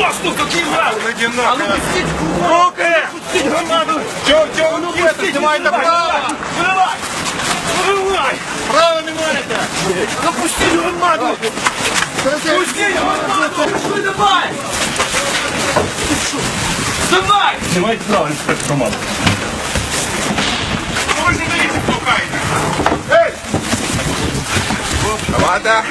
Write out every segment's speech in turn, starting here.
Доступ какие надо! А ну пустить! Руки! Пустить громаду! Чого, чого ви робите? Давайте право! Виливай! Виливай! Право не маєте! Ну пустить громаду! Пустить громаду! Пішли давай! Давай! Давайте право не спати команду. Ви ж не даєте! Давайте!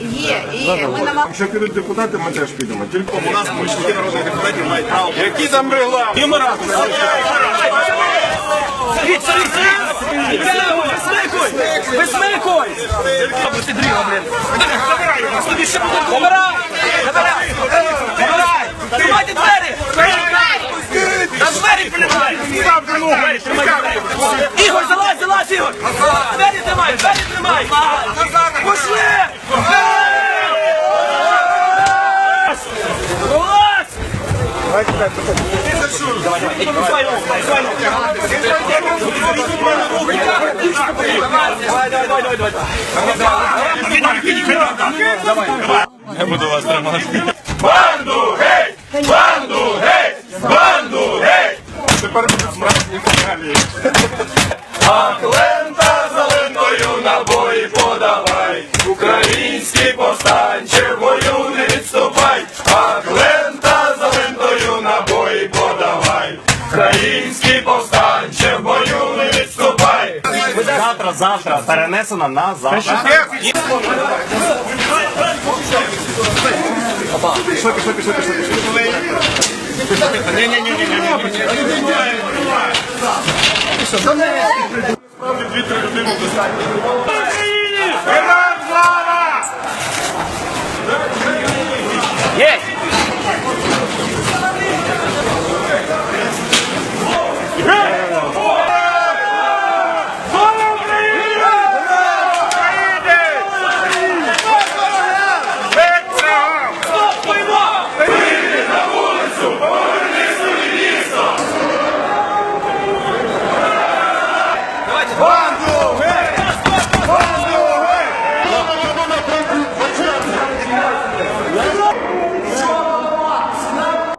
Є, і ми намагаємося. Якщо підуть депутати, ми теж підемо. Тільки у нас помічники народних депутатів мають право. Які там регламент? Юмора! Сидіть, сидіть, сидіть! Висмикуй! Висмикуй! Ти дріла, блін! Забирай його! Тобі ще буде! Забирай! Забирай! Забирай! Тримайте двері! На двері тримай! Ігор, залазь, залазь, Ігор! Двері тримай, двері тримай! Я буду вас тримати. Банду геть! Банду геть! Банду геть! Тепер буде справжні фіналі. Ах, лента за лентою набої подавай. Завтра, завтра перенесено на завтра. Дві-три людини достатньо.